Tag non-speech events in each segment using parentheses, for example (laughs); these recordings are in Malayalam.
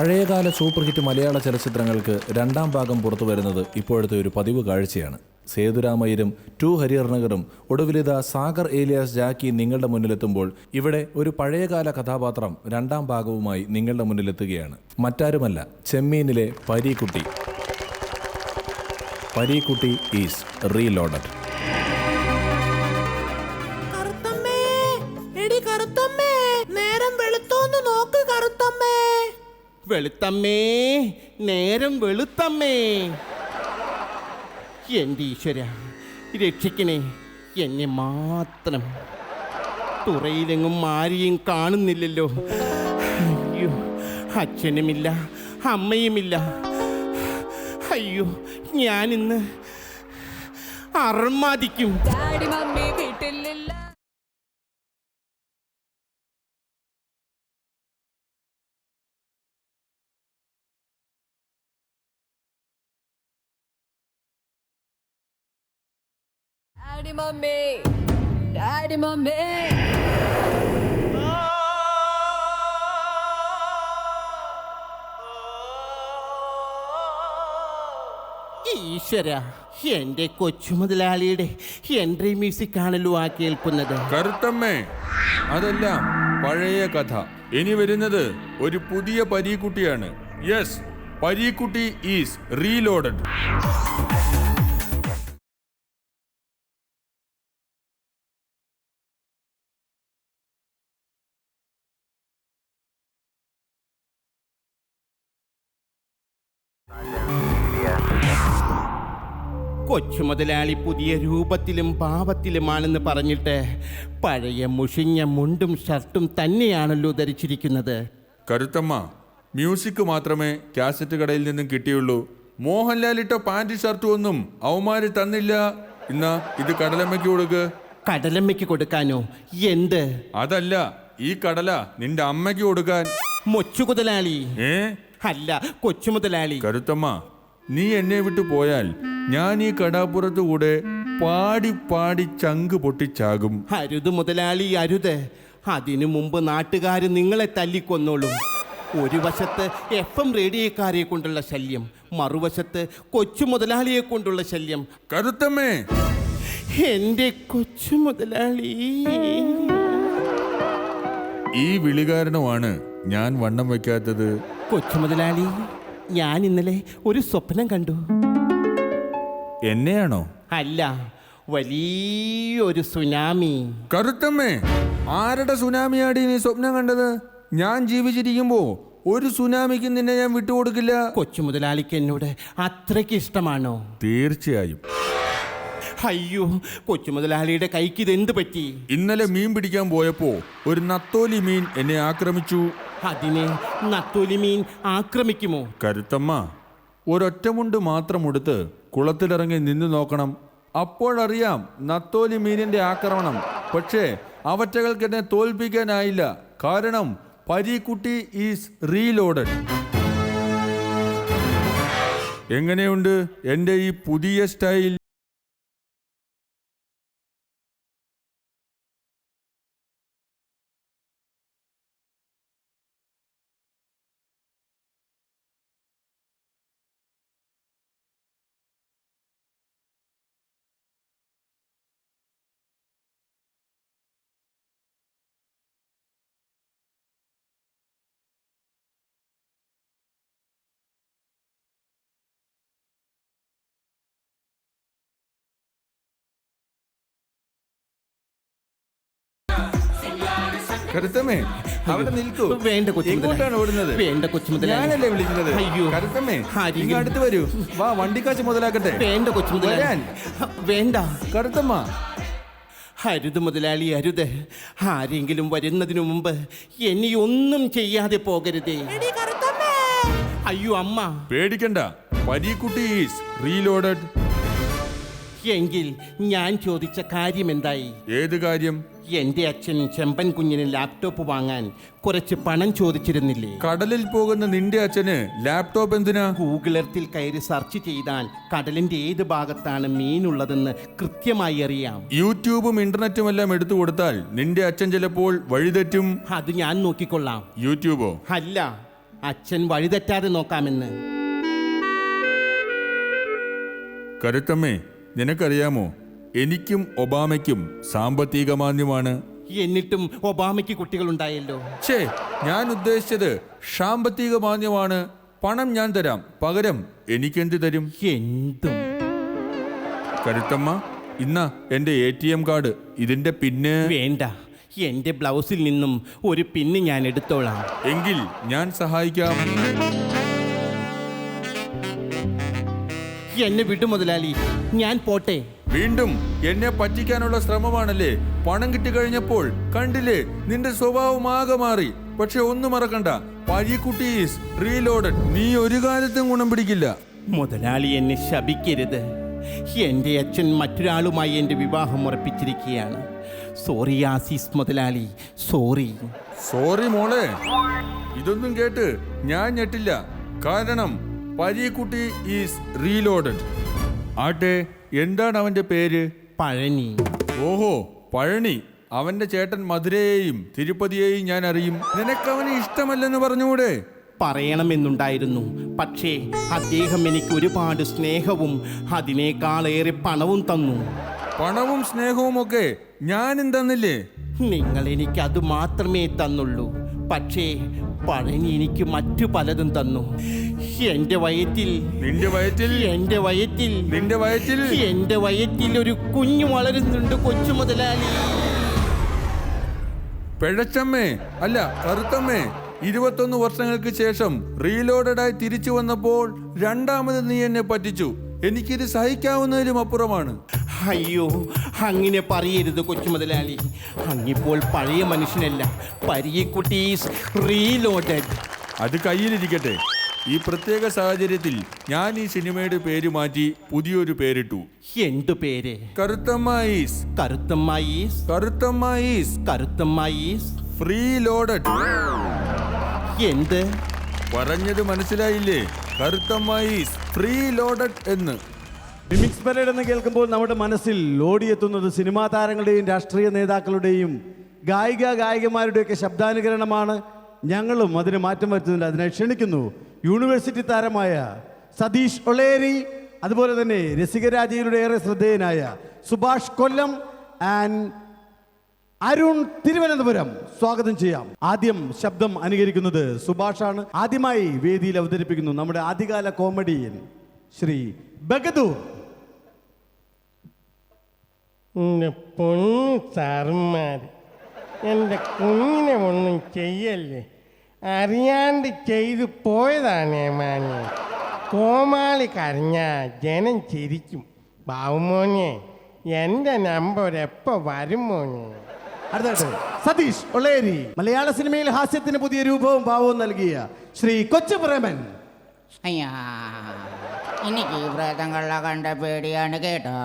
പഴയകാല സൂപ്പർ ഹിറ്റ് മലയാള ചലച്ചിത്രങ്ങൾക്ക് രണ്ടാം ഭാഗം പുറത്തു വരുന്നത് ഇപ്പോഴത്തെ ഒരു പതിവ് കാഴ്ചയാണ്. സേതുരാമയ്യരും ടു ഹരിഹർനഗറും ഒടുവിലിത സാഗർ ഏലിയാസ് ജാക്കി നിങ്ങളുടെ മുന്നിലെത്തുമ്പോൾ ഇവിടെ ഒരു പഴയകാല കഥാപാത്രം രണ്ടാം ഭാഗവുമായി നിങ്ങളുടെ മുന്നിലെത്തുകയാണ്. മറ്റാരുമല്ല ചെമ്മീനിലെ പരീക്കുട്ടി. Pareekutty is reloaded. വെളുത്തമ്മേ നേരം വെളുത്തമ്മേ. എന്റെ ഈശ്വര രക്ഷിക്കണേ എന്നെ മാത്രം. തുറയിലെങ്ങും ആരെയും കാണുന്നില്ലല്ലോ. അയ്യോ അച്ഛനുമില്ല അമ്മയുമില്ല. അയ്യോ ഞാനിന്ന് അർമാദിക്കും. വീട്ടിലില്ല. ഡാഡി മമ്മി ഡാഡി മമ്മി ഈശ്വര എന്റെ കൊച്ചു മുതലാളിയുടെ എൻട്രി മ്യൂസിക് ആണല്ലോ ആ കേൾക്കുന്നത്. കറുത്തമ്മേ അതെല്ലാം പഴയ കഥ. ഇനി വരുന്നത് ഒരു പുതിയ പരീക്കുട്ടിയാണ്. യെസ് പരീക്കുട്ടി ഈസ് റീലോഡഡ് കൊച്ചു മുതലാളി പുതിയ രൂപത്തിലും ഭാവത്തിലുമാണെന്ന് പറഞ്ഞിട്ട് പഴയ മുഷിഞ്ഞ മുണ്ടും ഷർട്ടും തന്നെയാണല്ലോ ധരിച്ചിരിക്കുന്നത്. കരുത്തമ്മ മ്യൂസിക് മാത്രമേ കാസറ്റ് കടയിൽ നിന്നും കിട്ടിയുള്ളൂ. മോഹൻലാൽ ഇട്ട പാന്റ് ഷർട്ടും ഒന്നും അവന്മാര് തന്നില്ല. ഇന്നാ ഇത് കടലമ്മയ്ക്ക് കൊടുക്ക്. കടലമ്മയ്ക്ക് കൊടുക്കാനോ? എന്ത്? അതല്ല ഈ കടല നിന്റെ അമ്മയ്ക്ക് കൊടുക്കാൻ. മൊച്ചു മുതലാളി. ഏ? അല്ല കൊച്ചു മുതലാളി. കരുത്തമ്മ നീ എന്നെ വിട്ടു പോയാൽ ഞാൻ ഈ കടാപ്പുറത്തു കൂടെ പാടി പാടി ചങ്ക് പൊട്ടിച്ചാകും. അരുത് മുതലാളി അരുത്. അതിനു മുമ്പ് നാട്ടുകാർ നിങ്ങളെ തല്ലിക്കൊന്നോളും. ഒരു വശത്ത് എഫ് എം റേഡിയോക്കാരെ കൊണ്ടുള്ള ശല്യം മറുവശത്ത് കൊച്ചു മുതലാളിയെ കൊണ്ടുള്ള ശല്യം. കരുത്തമ്മേ. എന്റെ കൊച്ചു മുതലാളി. ഈ വിളി കാരണമാണ് ഞാൻ വണ്ണം വയ്ക്കാത്തത്. കൊച്ചു മുതലാളി ഞാൻ ഇന്നലെ ഒരു സ്വപ്നം കണ്ടു. എന്നെയാണോ? അല്ല വലിയൊരു സുനാമി. കറുത്തമ്മേ ആരുടെ സുനാമിയാടി നീ സ്വപ്നം കണ്ടത്? ഞാൻ ജീവിച്ചിരിക്കുമ്പോ ഒരു സുനാമിക്ക് നിന്നെ ഞാൻ വിട്ടുകൊടുക്കില്ല. കൊച്ചുമുതലാളിക്ക് എന്നോട് അത്രയ്ക്ക് ഇഷ്ടമാണോ? തീർച്ചയായും. അയ്യോ കൊച്ചു മുതലാളിയുടെ കൈക്ക് ഇതെന്ത് പറ്റി? ഇന്നലെ മീൻ പിടിക്കാൻ പോയപ്പോ ഒരു നത്തോലി മീൻ എന്നെ ആക്രമിച്ചു. അതിനെ നത്തോലി മീൻ ആക്രമിക്കുമോ? കരുത്തമ്മ ഒരൊറ്റമുണ്ട് മാത്രം എടുത്ത് കുളത്തിലിറങ്ങി നിന്നു നോക്കണം. അപ്പോഴറിയാം നത്തോലി മീനിന്റെ ആക്രമണം. പക്ഷേ അവറ്റകൾക്ക് എന്നെ തോൽപ്പിക്കാനായില്ല. കാരണം പരീക്കുട്ടി ഈസ് റീലോഡഡ്. എങ്ങനെയുണ്ട് എന്റെ ഈ പുതിയ സ്റ്റൈൽ? കരുത്തമ്മേ അവിടെ നിൽക്കൂ. വേണ്ട. എങ്ങോട്ടാണ് ഓടുന്നത്? വേണ്ട കൊച്ചു മുതലാളി. ഞാനല്ലേ വിളിക്കുന്നത്? അയ്യോ. കരുത്തമ്മേ ആരെങ്കിലും- ഇങ്ങ് അടുത്ത് വരൂ. വാ വണ്ടിക്കാച്ച് മുതലാക്കട്ടെ. വേണ്ട കൊച്ചു മുതലാളി. വേണ്ട. കരുത്തമ്മ. അരുത് മുതലാളി അരുത്. ആരെങ്കിലും വരുന്നതിനു മുമ്പ് എന്നെ ഒന്നും ചെയ്യാതെ പോകരുതേ. അയ്യോ അമ്മ. പേടിക്കണ്ട. പരീക്കുട്ടി ഈസ് റീലോഡഡ് എങ്കിൽ ഞാൻ ചോദിച്ച കാര്യം എന്തായി? ഏത് കാര്യം? എന്റെ അച്ഛൻ ചെമ്പൻ കുഞ്ഞിന് ലാപ്ടോപ്പ് വാങ്ങാൻ കുറച്ച് പണം ചോദിച്ചിരുന്നില്ലേ? കടലിൽ പോകുന്ന നിന്റെ അച്ഛന് ലാപ്ടോപ്പ് എന്തിനാ? ഗൂഗിൾ എർത്തിൽ കയറി സെർച്ച് ചെയ്താൽ കടലിന്റെ ഏത് ഭാഗത്താണ് മീൻ ഉള്ളതെന്ന് കൃത്യമായി അറിയാം. യൂട്യൂബും ഇന്റർനെറ്റും എല്ലാം എടുത്തു കൊടുത്താൽ നിന്റെ അച്ഛൻ ചിലപ്പോൾ വഴിതെറ്റും. അത് ഞാൻ നോക്കിക്കൊള്ളാം. യൂട്യൂബോ? അല്ല അച്ഛൻ വഴിതെറ്റാതെ നോക്കാമെന്ന്. കരുത്തമ്മേ നിനക്കറിയാമോ? എനിക്കും ഒബാമയ്ക്കും സാമ്പത്തിക മാന്യമാണ് എന്നിട്ടും ഒബാമയ്ക്ക് കുട്ടികളുണ്ടായല്ലോ. ഛേ ഞാൻ ഉദ്ദേശിച്ചത് സാമ്പത്തിക മാന്യമാണ് പണം ഞാൻ തരാം. പകരം എനിക്കെന്ത് തരും? എന്തും. കരുത്തമ്മ ഇന്ന എന്റെ എ ടി എം കാർഡ്. ഇതിന്റെ പിന്ന്. വേണ്ട. എന്റെ ബ്ലൗസിൽ നിന്നും ഒരു പിന്ന് ഞാൻ എടുത്തോളാം. എങ്കിൽ ഞാൻ സഹായിക്കാം. എന്നെ വിട്ടു മുതലാളി. ഞാൻ പോട്ടെ. വീണ്ടും എന്നെ പറ്റിക്കാനുള്ള ശ്രമമാണല്ലേ? പണം കിട്ടിക്കഴിഞ്ഞപ്പോൾ കണ്ടില്ലേ? നിന്റെ സ്വഭാവം ആകെ മാറി. പക്ഷെ ഒന്നും മറക്കണ്ട. പഴിക്കുട്ടി ഈസ് റീലോഡഡ് നീ ഒരു കാലത്തും ഗുണം പിടിക്കില്ല. മുതലാളി എന്നെ ശപിക്കരുത്. എന്റെ അച്ഛൻ മറ്റൊരാളുമായി എന്റെ വിവാഹം ഉറപ്പിച്ചിരിക്കുകയാണ്. സോറി ആസീസ് മുതലാളി. സോറി സോറി മോളെ. ഇതൊന്നും കേട്ട് ഞാൻ ഞെട്ടില്ല. കാരണം പരീക്കുട്ടി ഈസ് റീലോഡഡ് ആട്ടെ എന്താണ് അവന്റെ പേര്? പഴനി. ഓഹോ പഴനി. അവന്റെ ചേട്ടൻ മധുരയെയും തിരുപ്പതിയെയും ഞാൻ അറിയും. നിനക്കവന് ഇഷ്ടമല്ലെന്ന് പറഞ്ഞുകൂടെ? പറയണമെന്നുണ്ടായിരുന്നു. പക്ഷേ അദ്ദേഹം എനിക്ക് ഒരുപാട് സ്നേഹവും അതിനേക്കാളേറെ പണവും തന്നു. പണവും സ്നേഹവും ഒക്കെ ഞാനും തന്നില്ലേ? നിങ്ങൾ എനിക്ക് അത് മാത്രമേ തന്നുള്ളൂ. പക്ഷേ പഴനി എനിക്ക് മറ്റു പലതും തന്നു. എന്റെ വയറ്റിൽ നിന്റെ വയറ്റിൽ എന്റെ വയറ്റിൽ നിന്റെ വയറ്റിൽ എന്റെ വയറ്റിൽ ഒരു കുഞ്ഞു വളരുന്നുണ്ട് കൊച്ചു മുതലാലി പിഴച്ചമ്മേ അല്ല കറുത്തമ്മേ ഇരുപത്തൊന്ന് വർഷങ്ങൾക്ക് ശേഷം റീലോഡഡായി തിരിച്ചു വന്നപ്പോൾ രണ്ടാമത് നീ എന്നെ പറ്റിച്ചു. എനിക്കിത് സഹിക്കാവുന്നതിലും അപ്പുറമാണ്. അയ്യോ അങ്ങനെ പറയരുത് കൊച്ചു മുതലാളി അങ്ങിപ്പോൾ പഴയ മനുഷ്യനല്ല പരിയക്കുട്ടീസ് റീലോഡഡ് അത് കയ്യിലിരിക്കട്ടെ. ഈ പ്രത്യേക സാഹചര്യത്തിൽ ഞാൻ ഈ സിനിമയുടെ പേര് മാറ്റി പുതിയൊരു പേരിട്ടു. എന്തു പേര്? കറുത്തമ്മായീസ് കറുത്തമ്മായീസ് ഫ്രീ ലോഡഡ് എന്ത്? പറഞ്ഞത് മനസ്സിലായില്ലേ? കറുത്തമ്മീസ് ഫ്രീ ലോഡഡ് എന്ന്. മിമിക്സ് പരേഡ് എന്ന് കേൾക്കുമ്പോൾ നമ്മുടെ മനസ്സിൽ ഓടിയെത്തുന്നത് സിനിമാ താരങ്ങളുടെയും രാഷ്ട്രീയ നേതാക്കളുടെയും ഗായിക ഗായികമാരുടെയൊക്കെ ശബ്ദാനുകരണമാണ്. ഞങ്ങളും അതിന് മാറ്റം വരുത്തുന്നുണ്ട്. അതിനെ ക്ഷണിക്കുന്നു യൂണിവേഴ്സിറ്റി താരമായ സതീഷ് ഒളേരി അതുപോലെ തന്നെ രസികരാജയിലൂടെ ഏറെ ശ്രദ്ധേയനായ സുഭാഷ് കൊല്ലം ആൻഡ് അരുൺ തിരുവനന്തപുരം. സ്വാഗതം ചെയ്യാം. ആദ്യം ശബ്ദം അനുകരിക്കുന്നത് സുഭാഷാണ്. ആദ്യമായി വേദിയിൽ അവതരിപ്പിക്കുന്നു നമ്മുടെ ആദ്യകാല കോമഡിയൻ ശ്രീ ബഗദൂർ. എന്റെ പൊന്നു സാറന്മാർ എന്റെ കുഞ്ഞിനെ ഒന്നും ചെയ്യല്ലേ? അറിയാണ്ട് ചെയ്തു പോയതാണ് മാനെ കോമാളി കരഞ്ഞാൽ ജനം ചിരിക്കും. ബാവുമോനെ എന്റെ നമ്പർ എപ്പോൾ വരും മോനെ? അടുത്തായിട്ട് സതീഷ് ഒളേരി മലയാള സിനിമയിൽ ഹാസ്യത്തിന് പുതിയ രൂപവും ഭാവവും നൽകിയ ശ്രീ കൊച്ചു പ്രേമൻ അയ്യാ എനിക്ക് ഈ പ്രേതങ്ങളെ കണ്ട പേടിയാണ് കേട്ടോ.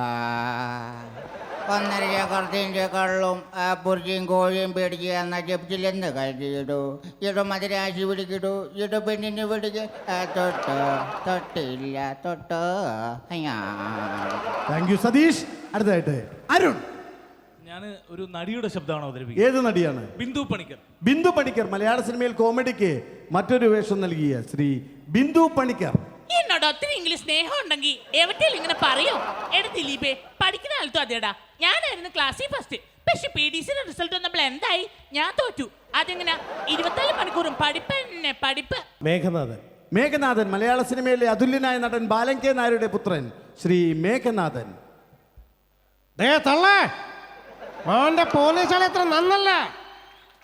ഒന്നര ചക്രത്തിന്റെ കള്ളും ആ പുറച്ചിയും കോഴിയും പേടിച്ച് എന്ന ജപ്തിലെന്ന് കരുതിയിടൂ ഇടു. മതിരാശി പിടിക്കിടൂ ഇടു പെണ്ണിന് പിടിക്ക് തൊട്ട് തൊട്ടില്ല തൊട്ട് താങ്ക് യു സതീഷ്. അടുത്തായിട്ട് അരുൺ. ഞാൻ ഒരു നടിയുടെ ശബ്ദമാണ് അവതരിപ്പിക്കുന്നത്. ഏത് നടിയാണ്? ബിന്ദു പണിക്കർ. ബിന്ദു പണിക്കർ മലയാള സിനിമയിൽ കോമഡിക്ക് മറ്റൊരു വേഷം നൽകിയ ശ്രീ ബിന്ദു പണിക്കർ. എന്നോട് ഒത്തിരി ഇംഗ്ലീഷ് സ്നേഹം ഉണ്ടെങ്കിൽ എവിടെയും ഇങ്ങനെ പറയോ? എട ദിലീപേ പഠിക്കുന്ന കാലത്തും അതേടാ. ഞാനായിരുന്നു ക്ലാസ്സിൽ ഫസ്റ്റ് പക്ഷെ പി ഡി സിയുടെ റിസൾട്ട് വന്നപ്പോൾ എന്തായി? ഞാൻ തോറ്റു. അതെങ്ങനെ? ഇരുപത്തിനാല് മണിക്കൂറും പഠിപ്പ് തന്നെ പഠിപ്പ്. മേഘനാഥൻ. മേഘനാഥൻ മലയാള സിനിമയിലെ അതുല്യനായ നടൻ ബാലൻ കെ നായരുടെ പുത്രൻ ശ്രീ മേഘനാഥൻ. ദേ തള്ളേ മോന്റെ പോലീസുകൾ എത്ര നന്നല്ല.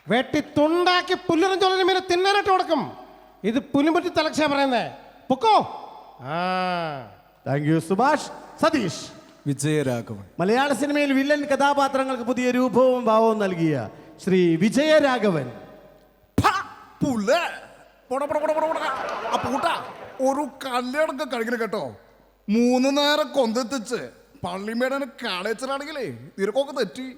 വെട്ടി തുണ്ടാക്കി പുല്ലിനും ചൊല്ലിനും മേലെ തിന്നാനായിട്ട് കൊടുക്കും. ഇത് പുലിമുറ്റി തലക്ഷ പറയുന്നേ. പൊക്കോ? Thank you Subhash. Satheesh. Vijayaraghavan. മലയാള സിനിമയിൽ വില്ലൻ കഥാപാത്രങ്ങൾക്ക് പുതിയ രൂപവും ഭാവവും നൽകിയ ശ്രീ വിജയരാഘവൻ. ഒരു കല്യാണൊക്കെ കഴിക്കണം കേട്ടോ. മൂന്ന് നേരം കൊന്തെത്തിച്ച് പള്ളിമേടനെ കാളേച്ചറാണെങ്കിലേ നിരക്കൊക്കെ തെറ്റി.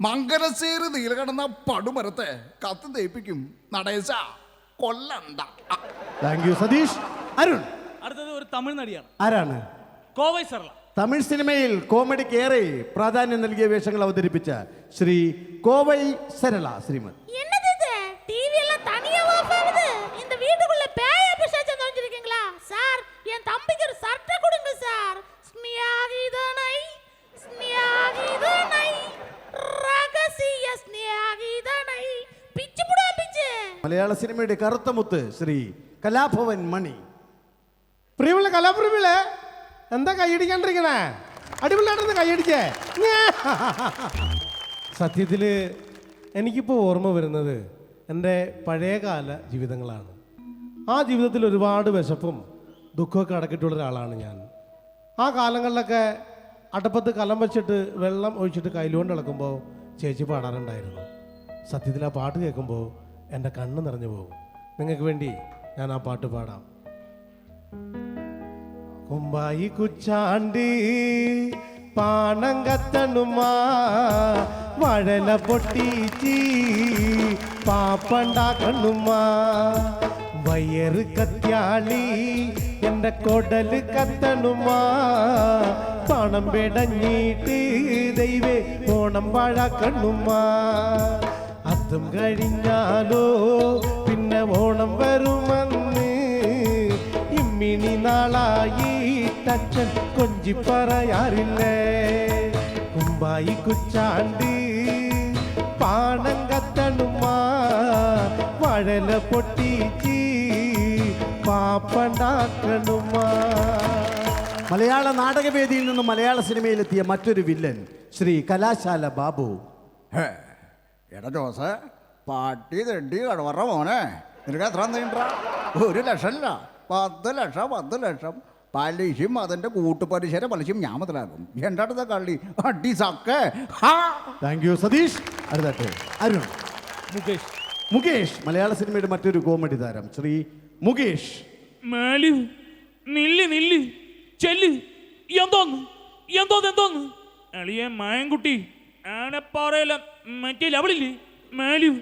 മംഗലശ്ശേരി നീലകടന്ന പടുമരത്തെ കത്ത് തേപ്പിക്കും നടേശ. കൊല്ലണ്ട. Thank you Satheesh. അരുൺ. അടുത്തത് ഒരു തമിഴ് നടിയാണ്. ആരാണ്? കോവൈ സർള തമിഴ് സിനിമയിൽ കോമഡിക്ക് ഏറെ പ്രാധാന്യം നൽകിയ വേഷങ്ങൾ അവതരിപ്പിച്ച ശ്രീ കോവൈ സരള ശ്രീമത്. മലയാള സിനിമയുടെ കറുത്ത മുത്ത് ശ്രീ കലാഭവൻ മണി. പ്രിയമുള്ള കലാപ്രമിളെ എന്താ കൈയടിക്കാണ്ടിരിക്കണേ? അടിപൊളിയായിട്ടൊന്ന് കൈയടിച്ചേ. സത്യത്തിൽ എനിക്കിപ്പോൾ ഓർമ്മ വരുന്നത് എന്റെ പഴയകാല ജീവിതങ്ങളാണ്. ആ ജീവിതത്തിൽ ഒരുപാട് വിശപ്പും ദുഃഖമൊക്കെ അടക്കിയിട്ടുള്ള ഒരാളാണ് ഞാൻ. ആ കാലങ്ങളിലൊക്കെ അടപ്പത്ത് കലം വെച്ചിട്ട് വെള്ളം ഒഴിച്ചിട്ട് കയ്യിലുകൊണ്ട് ഇളക്കുമ്പോൾ ചേച്ചി പാടാറുണ്ടായിരുന്നു. സത്യത്തിൽ ആ പാട്ട് കേൾക്കുമ്പോൾ എന്റെ കണ്ണ് നിറഞ്ഞു പോകും. നിങ്ങൾക്ക് വേണ്ടി ഞാൻ ആ പാട്ട് പാടാം. കുമ്പായി കുച്ചാണ്ടി പാണം കത്തണുമാ വഴല പൊട്ടിച്ചി പാപ്പണ്ടാക്കണുമാ. വയറ് കത്യാളി എന്റെ കൊടൽ കത്തണുമാ. പണം പെടഞ്ഞിട്ട് ദൈവേ ഓണം പാഴാക്കണുമാ. അതും കഴിഞ്ഞാലോ പിന്നെ ഓണം വരുമെന്ന് ഇമ്മിണി നാളായി തച്ചൻ കൊഞ്ചി പറയാറില്ലേ കുമ്പായി കുച്ചാണ്ട് പാണം കത്തണുമാ വഴല പൊട്ടിച്ച് പാപ്പണ്ടാക്കണുമാ. മലയാള നാടകവേദിയിൽ നിന്നും മലയാള സിനിമയിലെത്തിയ മറ്റൊരു വില്ലൻ ശ്രീ കലാശാല ബാബു. ഹേ, എടാ ജോസ് പാട്ടി തെണ്ടി കടവറ മോനെ. നിനക്ക് എത്ര നീണ്ട ഒരു ലക്ഷമല്ല പത്ത് ലക്ഷം പത്ത് ലക്ഷം. പലിശയും അതിന്റെ കൂട്ടുപലിശയുടെ പലിശയും ഞാൻ മുതലാകും എന്റെ അടുത്ത കള്ളി? അടി സക്കെ ഹാ. Thank you Satheesh. അടുത്തട്ടെ Arun. Mukesh. Mukesh മലയാള സിനിമയുടെ മറ്റൊരു കോമഡി താരം ശ്രീ മുകേഷ്. മാലു നില്ല് നില്ല് ചെല്ല് എന്തോന്ന് എന്തോന്ന് എന്തോന്ന്? അളിയെ മായൻകുട്ടി ആനപ്പാറയില മറ്റേ അവളില്ലേ മാലു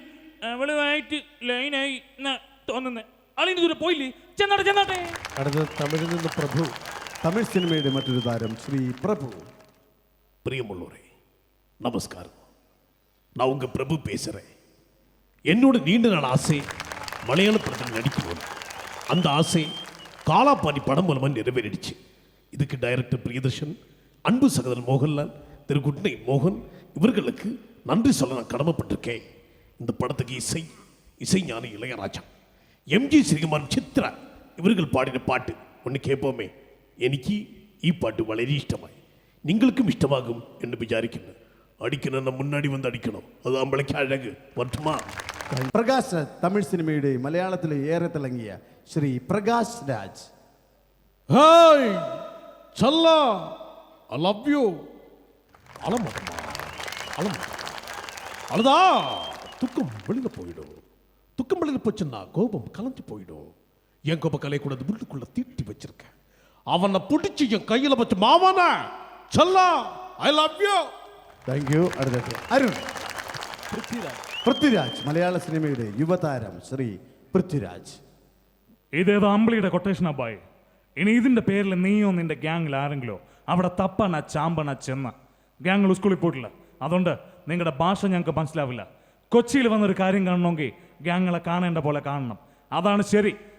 അവളുമായിട്ട് ലൈനായി എന്നാ തോന്നുന്നേ. അളിന് ദൂരെ പോയില്ലേ? ചെന്നാട്ടെ ചെന്നാട്ടെ അടുത്തത് തമിഴിൽ നിന്ന് പ്രഭു തമിഴ് സിനിമയുടെ മറ്റൊരു താരം ശ്രീ പ്രഭു பிரியமுள்ளோரே நமஸ்காரம் நான் உங்க பிரபு பேசுறேன் என்னோட நீண்ட நாள் ஆசை மலையாள படத்தில் நடிக்கணும் அந்த ஆசை காலாபாணி படம் மூலமாக நிறைவேறிடுச்சு இதுக்கு டைரக்டர் பிரியதர்ஷன் அன்பு சகோதரன் மோகன்லால் திரு குட்னை மோகன் இவர்களுக்கு நன்றி சொல்ல நான் கடமைப்பட்டிருக்கேன் இந்த படத்துக்கு இசை இசை ஞானி இளையராஜா எம்ஜி ശ്രീകുമാർ ചിത്ര ഇവർക്ക് പാടിന പാട്ട് ഒന്ന് കേൾപ്പോമേ എനിക്ക് ഈ പാട്ട് വളരെ ഇഷ്ടമായി നിങ്ങൾക്കും ഇഷ്ടമാകും എന്ന് വിചാരിക്കുന്നു അടിക്കണമെന്ന മുന്നാടി വന്ന് അടിക്കണം അത് നമ്മളേക്ക് അഴക് വർഷമാ പ്രകാശ് തമിഴ് സിനിമയുടെ മലയാളത്തിൽ ഏറെ തിളങ്ങിയ ശ്രീ പ്രകാശ് രാജ് ഹായ് ചല്ല ஐ லவ் யூ அலமாட்டமா அலமா அழுதா துக்கம் வெளியில் போயிடும் துக்கம் வெளியில் போச்சுன்னா கோபம் கலந்து போயிடும் என் கோபம் கலையக்கூடாது உள்ளுக்குள்ள தீட்டி வச்சிருக்கேன் அவனை பிடிச்சி என் கையில வச்சு மாவானா சல்லா I love you thank you അടുത്തട്ടെ Arun Prithviraj മലയാള സിനിമയുടെ യുവതാരം ശ്രീ പൃഥ്വിരാജ് ഇതേതോ അമ്പിളിയുടെ കൊട്ടേഷൻ അബ്ബായി ഇനി ഇതിന്റെ പേരിൽ നീയോ നിന്റെ ഗ്യാങ്ങിൽ ആരെങ്കിലോ അവിടെ തപ്പണ ചാമ്പണ ചെന്ന ഗ്യാങ്ങൾ സ്കൂളിൽ പോയിട്ടില്ല അതുകൊണ്ട് നിങ്ങളുടെ ഭാഷ ഞങ്ങൾക്ക് മനസ്സിലാവില്ല കൊച്ചിയിൽ വന്നൊരു കാര്യം കാണണമെങ്കിൽ ഗ്യാങ്ങളെ കാണേണ്ട പോലെ കാണണം അതാണ് ശരി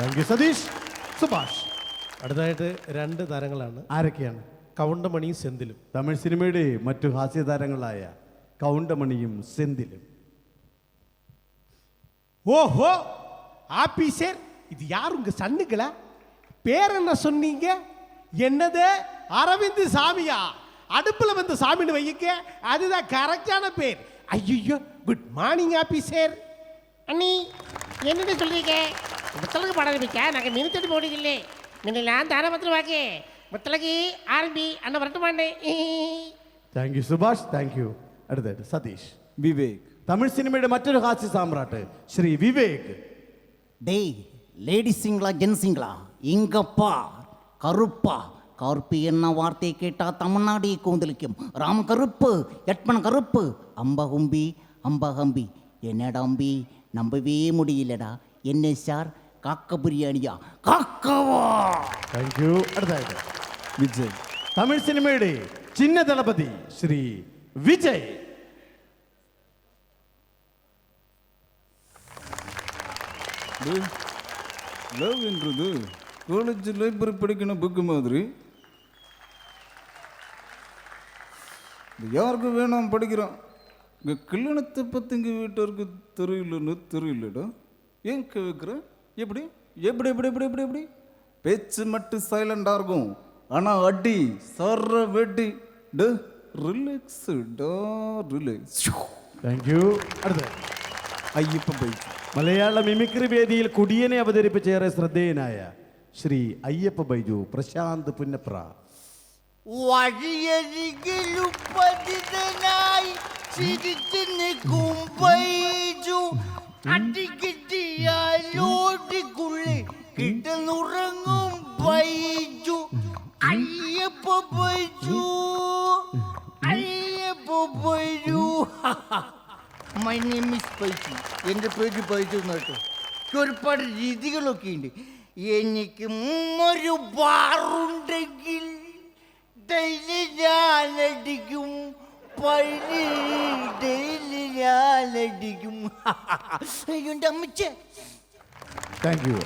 താങ്ക് യു സതീഷ് സുഭാഷ് അടുത്തതായിട്ട് രണ്ട് താരങ്ങളാണ് ആരൊക്കെയാണ് കൗണ്ടമണിയും സെന്തിലും തമിഴ് സിനിമയുടെ മറ്റു ഹാസ്യ താരങ്ങളായ കൗണ്ടമണിയും സെന്തിലും ஓஹோ ஆபீசர் இது யார் உங்க சன்னுங்களா பேர் என்ன சொன்னீங்க என்னது அரவிந்த் சாமியா அடுப்புல வந்து சாமின்னு வைக்க அதுதான் கரெக்டான பேர் ஐயோ குட் மார்னிங் ஆபீசர் அண்ணி என்னடி சொல்றீங்க புத்தளக்கு பாட ஆரம்பிக்க நாங்கள் மீன் தடி போடுதில்லை നിന്നെല്ലാം താനെ പത്രം വാക്കേ മുത്തലക്ക് ആരംഭി അന്ന വരട്ടുമാണ്ടേ thank you Subhash thank you അടുത്തായിട്ട് സതീഷ് വിവേക് തമിഴ് സിനിമയുടെ മറ്റൊരു ഹാസ്യ സാമ്രാട്ട് ശ്രീ വിവേക് டேய் லேடிஸுங்களா ஜென்ஸுங்களா இங்கப்பா கருப்பா கருப்பு என்ன வார்த்தையை கேட்டால் தமிழ்நாடே கூந்தலிக்கும் ராம கருப்பு எட்மன் கருப்பு அம்பகும்பி அம்பகம்பி என்னடா அம்பி നമ്പവേ മുടിയില്ലടാ എൻ എസ് ആർ കാക്ക ബിരിയാണിയാ കാക്കവാ താങ്ക് യു അടുത്തായിട്ട് വിജയ് തമിഴ് സിനിമയുടെ ചിന്ന ദളപതി ശ്രീ വിജയ് லவ் என்றது காலேஜ் லைப்ரரி படிக்கணும் புக்கு மாதிரி இது யாருக்கு வேணாம் படிக்கிறான் இங்கே கல்யாணத்தை பற்றி இங்கே வீட்டாருக்கு தெரியலன்னு தெரியலடா ஏன் கேட்குற எப்படி எப்படி எப்படி எப்படி எப்படி எப்படி பேச்சு மட்டும் சைலண்டாக இருக்கும் ஆனால் அடி சர்ற வெட்டி டு ரிலாக்ஸ் டா ரிலாக்ஸ் താങ്ക് യു അടുത്ത അയ്യപ്പൻ പോയി മലയാള മിമിക്രി വേദിയിൽ കുടിയനെ അവതരിപ്പിച്ച ഏറെ ശ്രദ്ധേയനായ ശ്രീ അയ്യപ്പ ബൈജു പ്രശാന്ത് പുന്നപ്ര വഴിയരികിലും പതിതനായി ചിരിച്ചു നിൽക്കും പൈജു അടികിട്ടിയാലോടിക്കുള്ളി കിടന്നുറങ്ങും Baiju Ayyappa Baiju Ayyappa Baiju my name is Baiju എന്റെ പേര് പൈജു കേട്ടോ. ഒരുപാട് രീതികളൊക്കെ ഉണ്ട്. എനിക്ക് ഒരു ബാറുണ്ടെങ്കിൽ ഡെയിലി ഞാനടിക്കും പള്ളി ഡെയിലി ഞാനടിക്കും (laughs) അയ്യോ അമ്മച്ചേ. Thank you